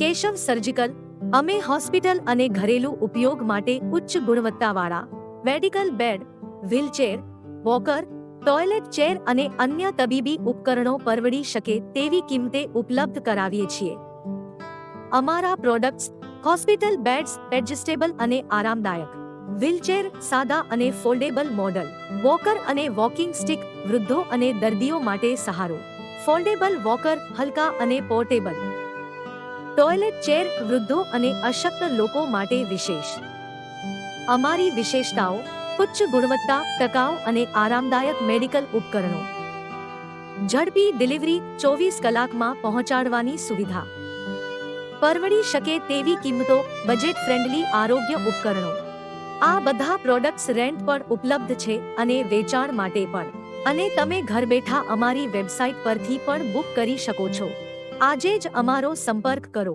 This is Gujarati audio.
કેશવ સર્જિકલ, અમે હોસ્પિટલ અને ઘરેલું ઉપયોગ માટે ઉચ્ચ ગુણવત્તાવાળા, medical bed, wheelchair, walker, toilet chair અને અન્ય તબીબી ઉપકરણો પરવડી શકે તેવી કિંમતે ઉપલબ્ધ કરાવીએ છીએ. અમારા પ્રોડક્ટ્સ હોસ્પિટલ બેડ્સ એડજસ્ટેબલ અને આરામદાયક, વ્હીલચેર સાદા અને ફોલ્ડેબલ મોડલ, વોકર અને વોકિંગ સ્ટિક વૃદ્ધો અને દર્દીઓ માટે સહારો, ફોલ્ડેબલ વોકર, હલકા અને પોર્ટેબલ ટોયલેટ ચેર વૃદ્ધો અને અશક્ત લોકો માટે વિશેષ. અમારી વિશેષતાઓ, ઉચ્ચ ગુણવત્તા, ટકાઉ અને આરામદાયક મેડિકલ ઉપકરણો. ઝડપી ડિલિવરી ચોવીસ કલાકમાં પહોંચાડવાની સુવિધા. પરવડી શકે તેવી કિંમતો બજેટ ફ્રેન્ડલી આરોગ્ય ઉપકરણો. આ બધા પ્રોડક્ટ્સ રેન્ટ પર ઉપલબ્ધ છે અને વેચાણ માટે પણ. અને તમે ઘર બેઠા અમારી વેબસાઇટ પરથી પણ બુક કરી શકો છો. આજે જ અમારો સંપર્ક કરો.